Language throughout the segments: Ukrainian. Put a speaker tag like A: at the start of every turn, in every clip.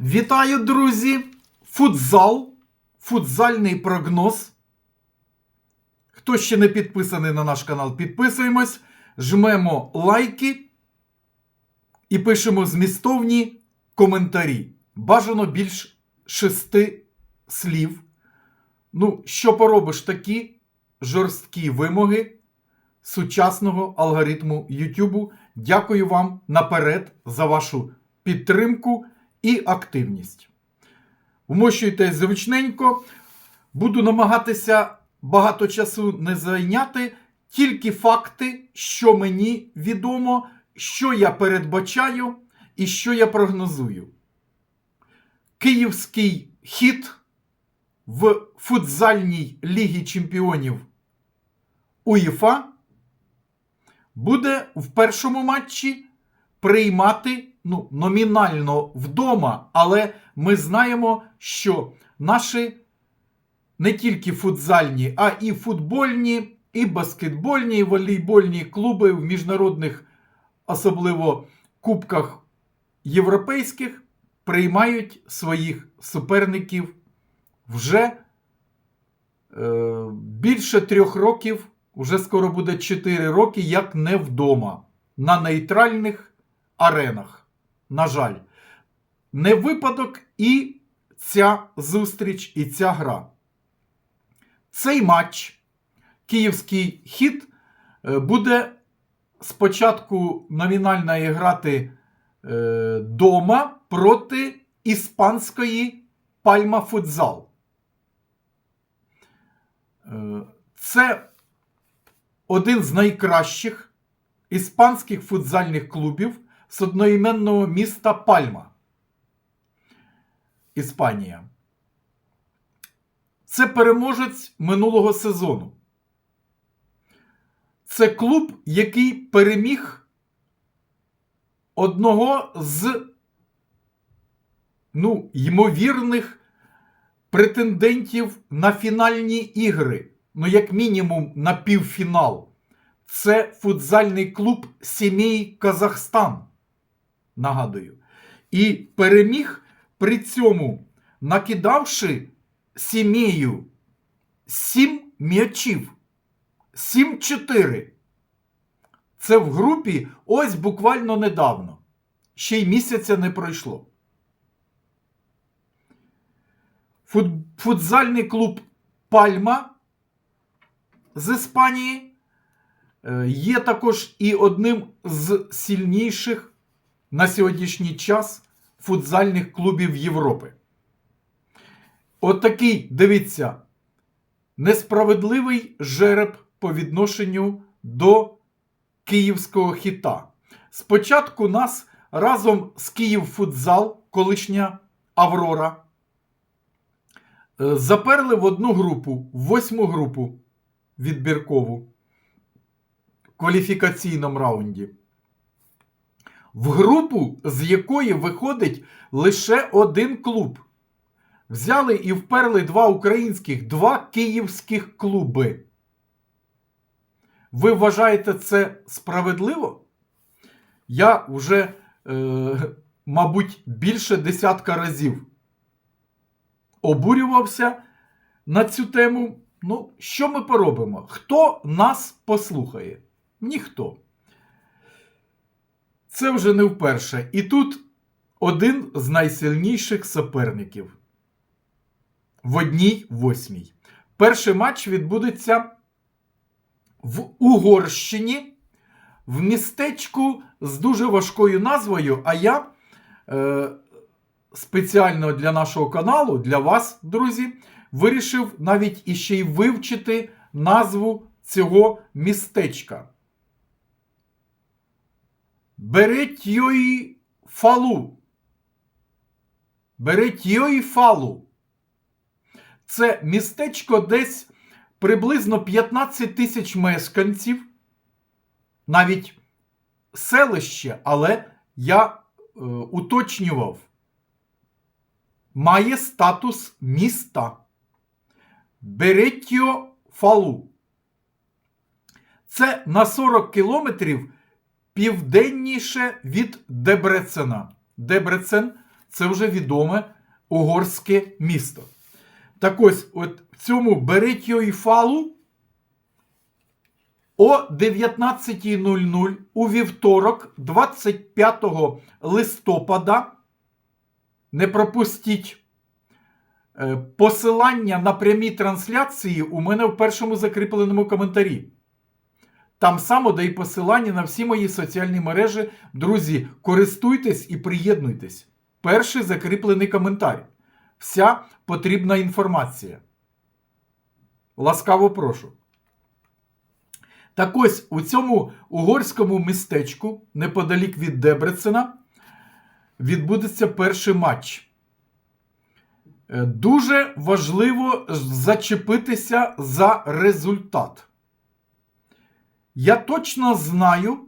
A: Вітаю, друзі! Футзал, футзальний прогноз. Хто ще не підписаний на наш канал, підписуємось, жмемо лайки і пишемо змістовні коментарі. Бажано більш шести слів. Ну, що поробиш такі жорсткі вимоги сучасного алгоритму YouTube. Дякую вам наперед за вашу підтримку і активність. Вмощуйтесь зручненько. Буду намагатися багато часу не зайняти, тільки факти, що мені відомо, що я передбачаю і що я прогнозую. Київський хід в футзальній Лігі Чемпіонів УЄФА буде в першому матчі приймати ну, номінально вдома, але ми знаємо, що наші не тільки футзальні, а і футбольні, і баскетбольні, і волейбольні клуби в міжнародних, особливо кубках європейських, приймають своїх суперників вже е, більше трьох років, вже скоро буде 4 роки, як не вдома, на нейтральних аренах. На жаль, не випадок і ця зустріч, і ця гра. Цей матч, київський хід, е, буде спочатку номінально грати е, дома проти іспанської Пальма Футзал. Е, Це один з найкращих іспанських футзальних клубів з одноіменного міста Пальма. Іспанія. Це переможець минулого сезону. Це клуб, який переміг одного з ну, ймовірних претендентів на фінальні ігри. Ну, як мінімум, на півфінал. Це футзальний клуб Сімей Казахстан. Нагадую. І переміг при цьому, накидавши сімею 7 м'ячів. 7-4. Це в групі ось буквально недавно. Ще й місяця не пройшло. Фут... Футзальний клуб Пальма з Іспанії е, є також і одним з сильніших на сьогоднішній час футзальних клубів Європи. Отакий, дивіться, несправедливий жереб по відношенню до київського хіта. Спочатку нас разом з Київ футзал, колишня Аврора, е, заперли в одну групу, в восьму групу відбіркову в кваліфікаційному раунді. В групу, з якої виходить лише один клуб. Взяли і вперли два українських, два київських клуби. Ви вважаєте це справедливо? Я вже, е, мабуть, більше десятка разів обурювався на цю тему. Ну, що ми поробимо? Хто нас послухає? Ніхто. Це вже не вперше. І тут один з найсильніших суперників в одній восьмій. Перший матч відбудеться в Угорщині, в містечку з дуже важкою назвою. А я е, спеціально для нашого каналу, для вас, друзі, вирішив навіть іще й вивчити назву цього містечка. Береть йої фалу. Береть йої фалу. Це містечко десь приблизно 15 тисяч мешканців, навіть селище, але я е, уточнював, має статус міста. Беретьо Фалу. Це на 40 кілометрів південніше від Дебрецена. Дебрецен це вже відоме угорське місто. Так ось, от в цьому Беретьо-Іфалу о 19.00 у вівторок, 25 листопада, не пропустіть е, посилання на прямі трансляції у мене в першому закріпленому коментарі. Там само і посилання на всі мої соціальні мережі. Друзі, користуйтесь і приєднуйтесь. Перший закріплений коментар. Вся потрібна інформація. Ласкаво прошу. Так ось у цьому угорському містечку, неподалік від Дебрецена, відбудеться перший матч. Е, Дуже важливо зачепитися за результат. Я точно знаю,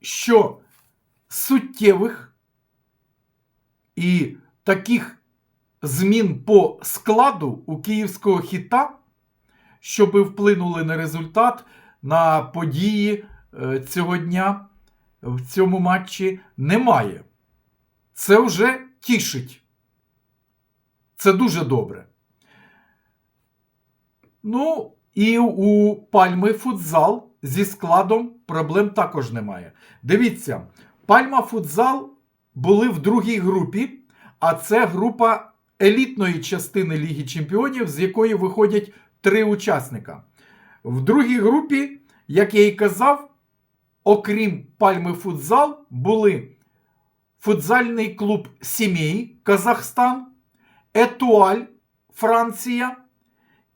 A: що суттєвих і таких змін по складу у київського хіта, щоби вплинули на результат, на події е, цього дня в цьому матчі, немає. Це вже тішить. Це дуже добре. Ну, і у Пальми футзал зі складом проблем також немає. Дивіться, Пальма футзал були в другій групі, а це група елітної частини Ліги Чемпіонів, з якої виходять три учасника. В другій групі, як я і казав, окрім Пальми футзал, були футзальний клуб Сімей Казахстан, Етуаль Франція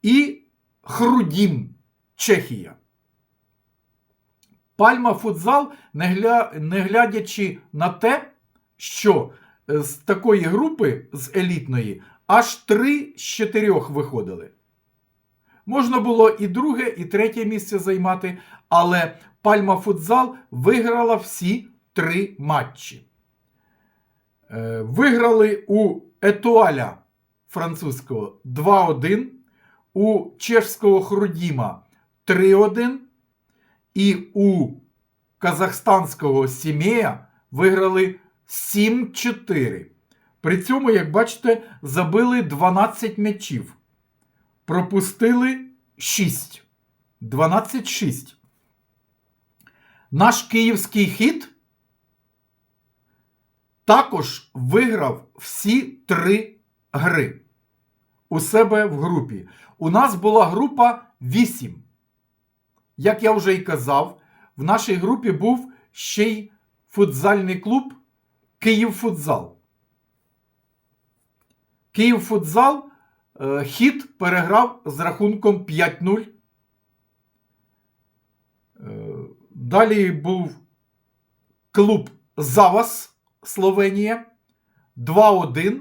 A: і Хрудім Чехія. Пальма футзал, не, гля... не глядячи на те, що з такої групи, з елітної, аж три з чотирьох виходили. Можна було і друге, і третє місце займати, але Пальма футзал виграла всі три матчі. Е, Виграли у Етуаля французького 2-1, у чешського Хрудіма 3-1, і у казахстанського Сімея виграли 7-4. При цьому, як бачите, забили 12 м'ячів. Пропустили 6. 12-6. Наш київський хід також виграв всі три гри у себе в групі. У нас була група 8. Як я вже й казав, в нашій групі був ще й футзальний клуб Київфутзал. Київфутзал е, хід переграв з рахунком 5-0. Е, далі був клуб Завас Словенія 2-1.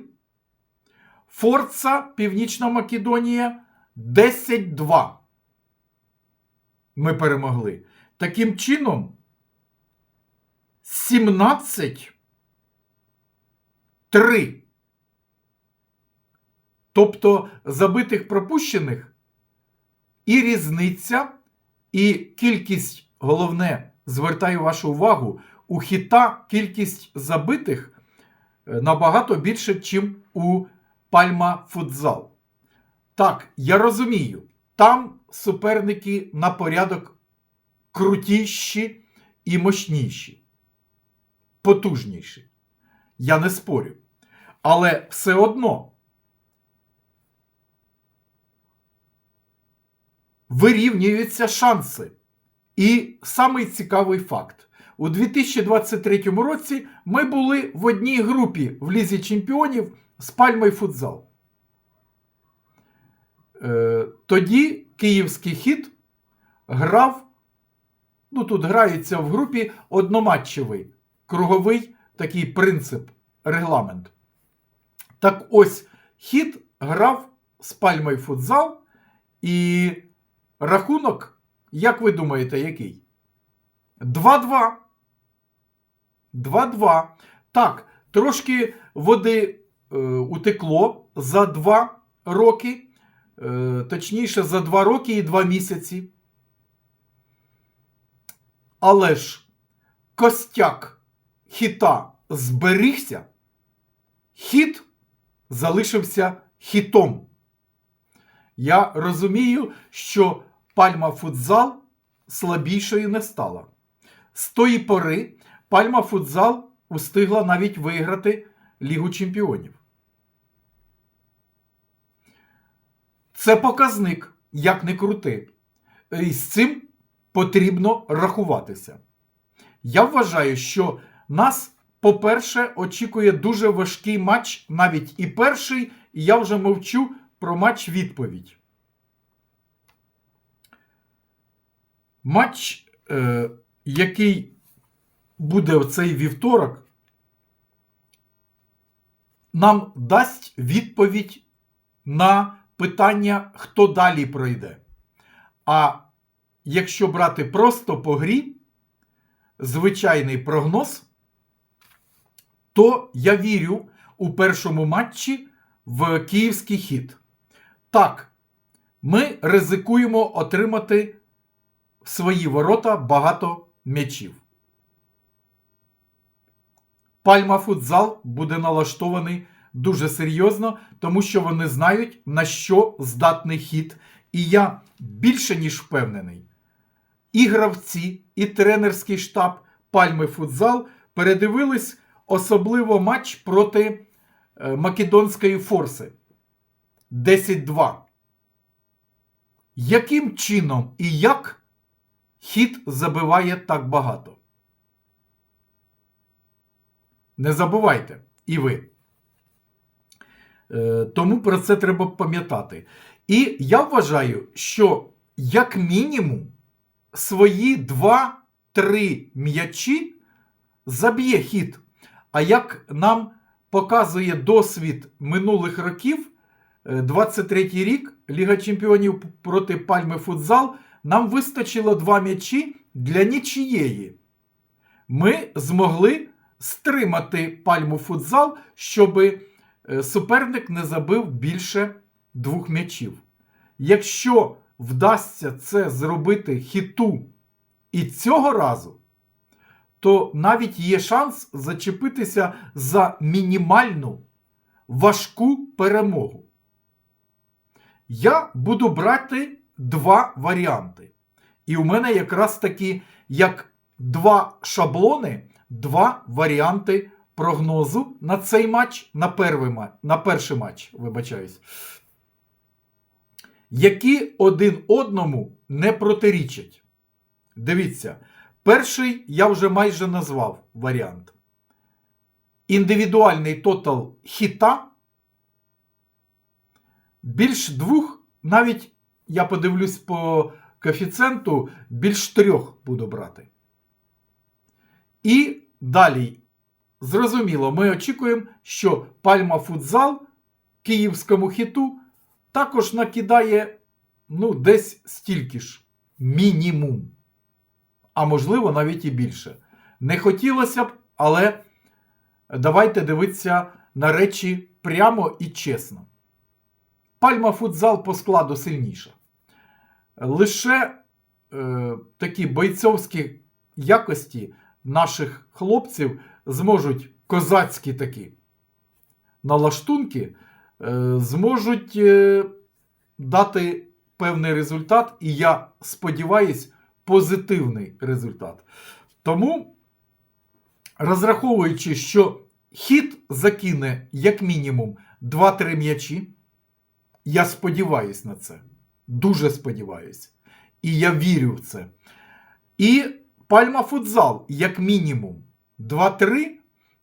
A: Форца Північна Македонія 10-2. Ми перемогли. Таким чином, 17 3. Тобто забитих пропущених і різниця, і кількість, головне, звертаю вашу увагу, у хіта кількість забитих е, набагато більше, ніж у Пальма Футзал. Так, я розумію, там суперники на порядок крутіші і мощніші, потужніші. Я не спорю. Але все одно вирівнюються шанси. І самий цікавий факт: у 2023 році ми були в одній групі в Лізі Чемпіонів з Пальмою Футзал. Е, тоді київський хід грав, ну тут грається в групі одноматчевий, круговий такий принцип, регламент. Так ось хід грав з пальмою футзал, і рахунок, як ви думаєте, який? 2-2. 2-2. Так, трошки води е, утекло за 2 роки, точніше, за 2 роки і 2 місяці. Але ж костяк хіта зберігся, хіт залишився хітом. Я розумію, що пальма футзал слабішою не стала. З тої пори пальма футзал устигла навіть виграти Лігу Чемпіонів. Це показник, як не крути. І з цим потрібно рахуватися. Я вважаю, що нас, по-перше, очікує дуже важкий матч, навіть і перший, і я вже мовчу про матч відповідь. Матч, е, який буде в цей вівторок, нам дасть відповідь на питання, хто далі пройде. А якщо брати просто по грі, звичайний прогноз, то я вірю у першому матчі в київський хід. Так, ми ризикуємо отримати в свої ворота багато м'ячів. Пальма футзал буде налаштований дуже серйозно, тому що вони знають, на що здатний хід. І я більше ніж впевнений. І гравці, і тренерський штаб Пальми футзал передивились особливо матч проти е, Македонської форси 10-2. Яким чином і як хід забиває так багато? Не забувайте і ви. Е, Тому про це треба пам'ятати. І я вважаю, що як мінімум свої 2-3 м'ячі заб'є хід. А як нам показує досвід минулих років, 23-й рік Ліга Чемпіонів проти Пальми Футзал, нам вистачило 2 м'ячі для нічієї. Ми змогли стримати пальму футзал, щоб суперник не забив більше двох м'ячів. Якщо вдасться це зробити хіту і цього разу, то навіть є шанс зачепитися за мінімальну важку перемогу. Я буду брати два варіанти. І у мене якраз таки як два шаблони, два варіанти прогнозу на цей матч, на перший, матч, на перший матч, вибачаюсь, які один одному не протирічать. Дивіться, перший я вже майже назвав варіант. Індивідуальний тотал хіта. Більш двох, навіть я подивлюсь по коефіцієнту, більш трьох буду брати. І далі, зрозуміло, ми очікуємо, що Пальма Футзал київському хіту також накидає ну, десь стільки ж мінімум. А можливо, навіть і більше. Не хотілося б, але давайте дивитися на речі прямо і чесно. Пальма футзал по складу сильніша. Лише е, такі бойцовські якості наших хлопців зможуть козацькі такі налаштунки, е, зможуть е, дати певний результат, і я сподіваюсь, позитивний результат. Тому, розраховуючи, що хід закине як мінімум 2-3 м'ячі, я сподіваюсь на це. Дуже сподіваюсь. І я вірю в це. І Пальма футзал, як мінімум, 2-3.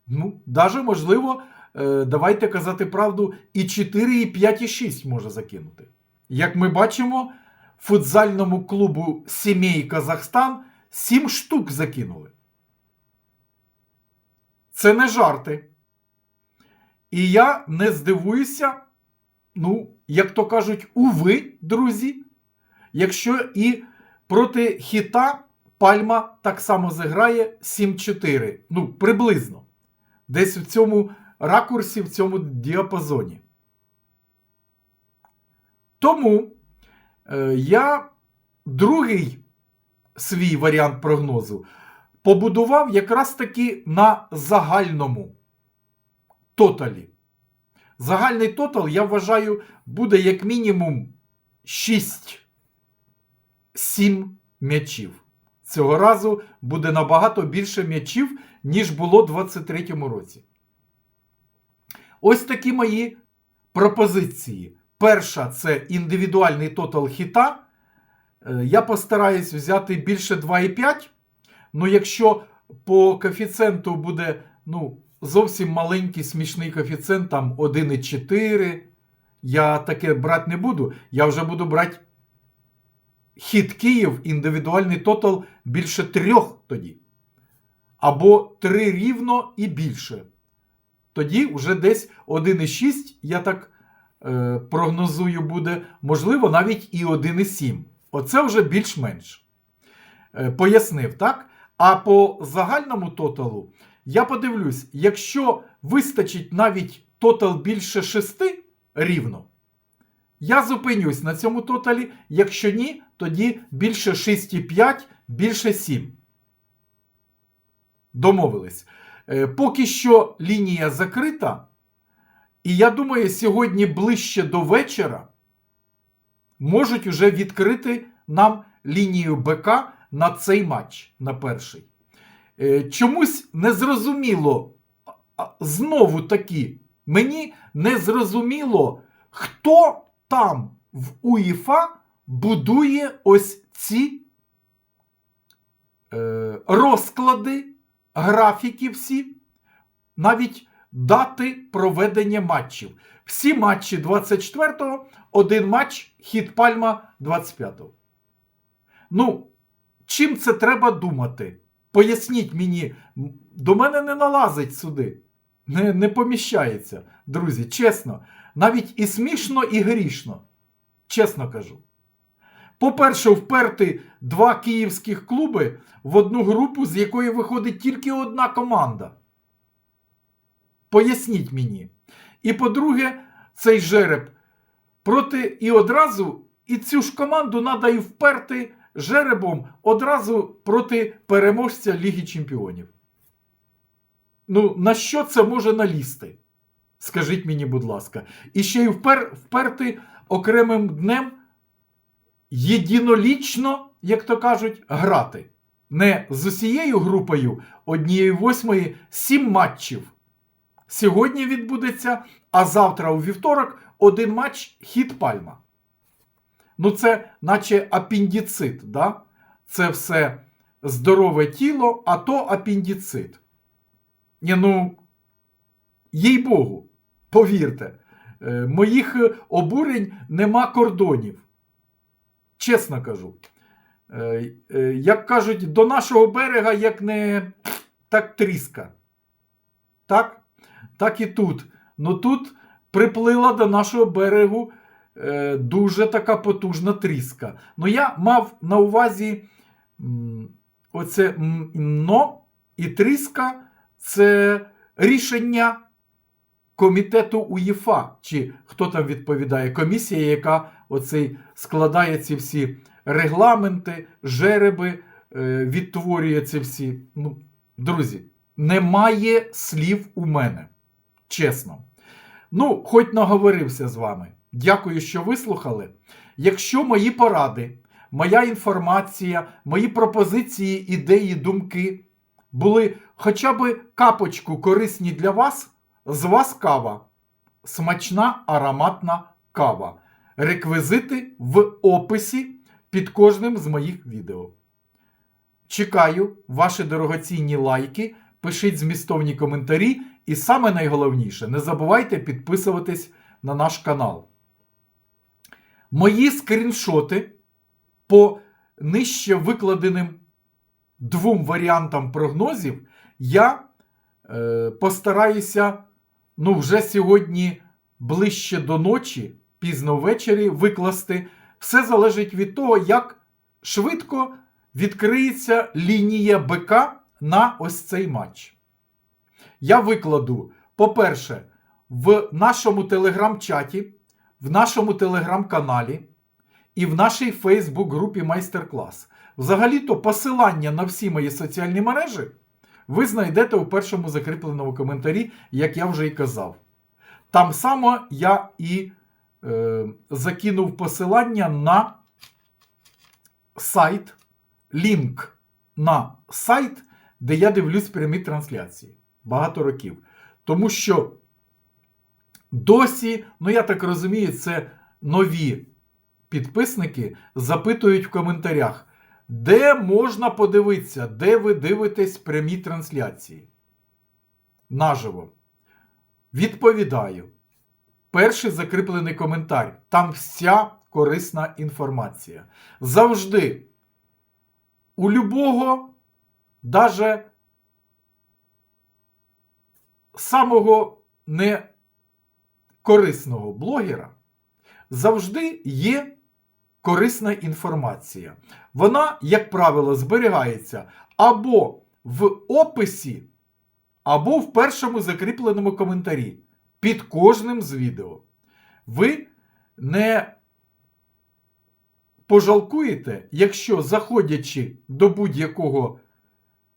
A: Ну, навіть, можливо, е, давайте казати правду, і 4, і 5, і 6 може закинути. Як ми бачимо, футзальному клубу Сімей Казахстан 7 штук закинули. Це не жарти. І я не здивуюся, ну, як то кажуть, уви, друзі, якщо і проти хіта Пальма так само зіграє 7-4. Ну, приблизно. Десь в цьому ракурсі, в цьому діапазоні. Тому е, я другий свій варіант прогнозу побудував якраз таки на загальному тоталі. Загальний тотал, я вважаю, буде як мінімум 6-7 м'ячів. Цього разу буде набагато більше м'ячів, ніж було в 23-му році. Ось такі мої пропозиції. Перша це індивідуальний тотал хіта. Е, Я постараюсь взяти більше 2,5. Ну, якщо по коефіцієнту буде ну, зовсім маленький смішний коефіцієнт, там 1,4, я таке брати не буду. Я вже буду брати хід Київ, індивідуальний тотал більше трьох тоді. Або 3 рівно і більше. Тоді вже десь 1,6, я так е, прогнозую, буде, можливо, навіть і 1,7. Оце вже більш-менш. Е, пояснив, так? А по загальному тоталу я подивлюсь, якщо вистачить навіть тотал більше 6 рівно, я зупинюсь на цьому тоталі. Якщо ні, тоді більше 6,5, більше 7. Домовились. Е, Поки що лінія закрита. І я думаю, сьогодні ближче до вечора можуть уже відкрити нам лінію БК на цей матч, на перший. Е, Чомусь незрозуміло, знову таки, мені незрозуміло, хто там в УЄФА будує ось ці е, розклади, графіки всі, навіть дати проведення матчів. Всі матчі 24-го, один матч хід Пальма 25-го. Ну, чим це треба думати? Поясніть мені, до мене не налазить сюди. Не, не поміщається, друзі, чесно. Навіть і смішно, і грішно. Чесно кажу. По-перше, вперти два київських клуби в одну групу, з якої виходить тільки одна команда. Поясніть мені. І по-друге, цей жереб проти і одразу, і цю ж команду треба і вперти жеребом одразу проти переможця Ліги Чемпіонів. Ну, на що це може налізти? Скажіть мені, будь ласка. І ще й впер, вперти окремим днем єдинолічно, як то кажуть, грати. Не з усією групою однієї восьмої сім матчів. Сьогодні відбудеться, а завтра у вівторок один матч хід Пальма. Ну, це наче апендицит, да? Це все здорове тіло, а то апендицит. Ні, ну, їй Богу, повірте, е, моїх обурень нема кордонів. Чесно кажу. Е, е, Як кажуть, до нашого берега як не так тріска. Так? Так і тут. Ну тут приплила до нашого берегу дуже така потужна тріска. Ну я мав на увазі оце но і тріска це рішення комітету УЄФА, чи хто там відповідає, комісія, яка оцей складає ці всі регламенти, жереби, е, відтворює ці всі. Ну, друзі, немає слів у мене. Чесно. Ну, хоч наговорився з вами. Дякую, що вислухали. Якщо мої поради, моя інформація, мої пропозиції, ідеї, думки були хоча б капочку корисні для вас, з вас кава. Смачна ароматна кава. Реквізити в описі під кожним з моїх відео. Чекаю ваші дорогоцінні лайки, пишіть змістовні коментарі і саме найголовніше, не забувайте підписуватись на наш канал. Мої скріншоти по нижче викладеним двом варіантам прогнозів я е, постараюся ну, вже сьогодні ближче до ночі, пізно ввечері викласти. Все залежить від того, як швидко відкриється лінія БК на ось цей матч. Я викладу, по-перше, в нашому телеграм-чаті, в нашому телеграм-каналі і в нашій Фейсбук-групі майстер-клас. Взагалі-то посилання на всі мої соціальні мережі ви знайдете у першому закріпленому коментарі, як я вже і казав. Там само я і е, закинув посилання на сайт, лінк на сайт, де я дивлюсь прямі трансляції багато років. Тому що досі, ну я так розумію, це нові підписники запитують в коментарях, де можна подивитися, де ви дивитесь прямі трансляції. Наживо. Відповідаю. Перший закріплений коментар. Там вся корисна інформація. Завжди. У любого, даже самого некорисного блогера, завжди є корисна інформація. Вона, як правило, зберігається або в описі, або в першому закріпленому коментарі під кожним з відео. Ви не пожалкуєте, якщо заходячи до будь-якого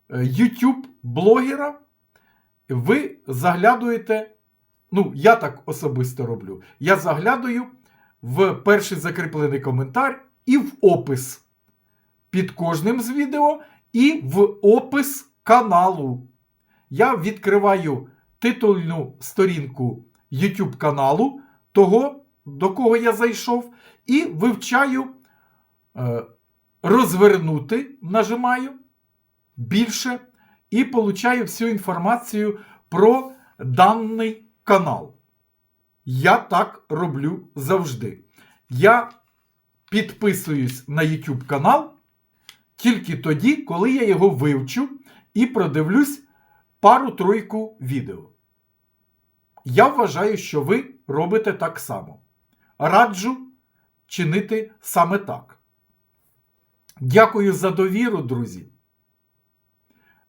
A: е, YouTube блогера, ви заглядуєте. Ну, я так особисто роблю. Я заглядаю в перший закріплений коментар і в опис під кожним з відео, і в опис каналу. Я відкриваю титульну сторінку YouTube каналу, того, до кого я зайшов, і вивчаю е, розвернути, нажимаю більше, і получаю всю інформацію про даний канал. Я так роблю завжди. Я підписуюсь на YouTube канал тільки тоді, коли я його вивчу і продивлюсь пару-тройку відео. Я вважаю, що ви робите так само. Раджу чинити саме так. Дякую за довіру, друзі.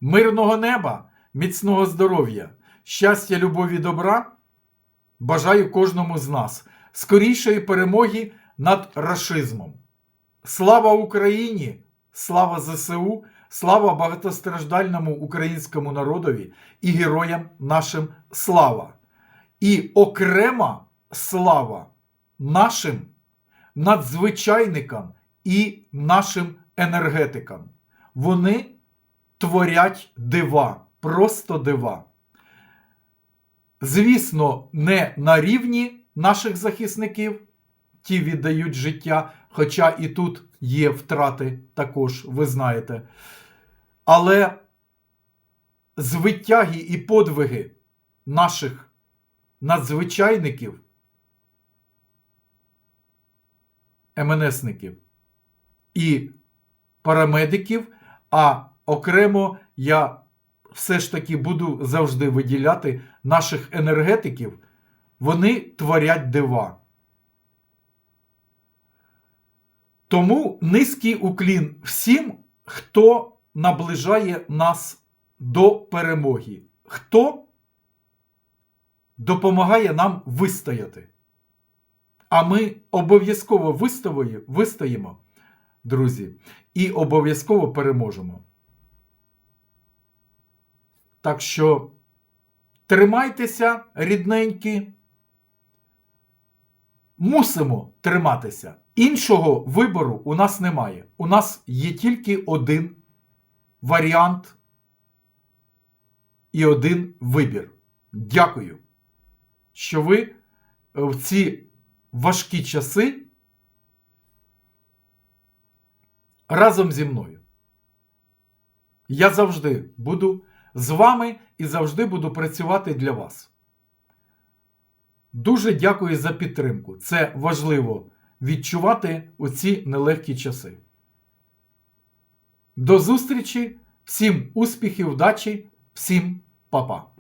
A: Мирного неба, міцного здоров'я, щастя, любові, добра. Бажаю кожному з нас скорішої перемоги над рашизмом. Слава Україні! Слава ЗСУ! Слава багатостраждальному українському народові і героям нашим слава! І окрема слава нашим надзвичайникам і нашим енергетикам. Вони творять дива, просто дива. Звісно, не на рівні наших захисників, ті віддають життя, хоча і тут є втрати також, ви знаєте. Але звитяги і подвиги наших надзвичайників, МНСників і парамедиків, а окремо я все ж таки буду завжди виділяти наших енергетиків, вони творять дива. Тому низький уклін всім, хто наближає нас до перемоги, хто допомагає нам вистояти. А ми обов'язково вистоїмо, друзі, і обов'язково переможемо. Так що тримайтеся, рідненькі. Мусимо триматися. Іншого вибору у нас немає. У нас є тільки один варіант і один вибір. Дякую, що ви в ці важкі часи разом зі мною. Я завжди буду з вами і завжди буду працювати для вас. Дуже дякую за підтримку. Це важливо відчувати у ці нелегкі часи. До зустрічі, всім успіхів, удачі, всім па-па!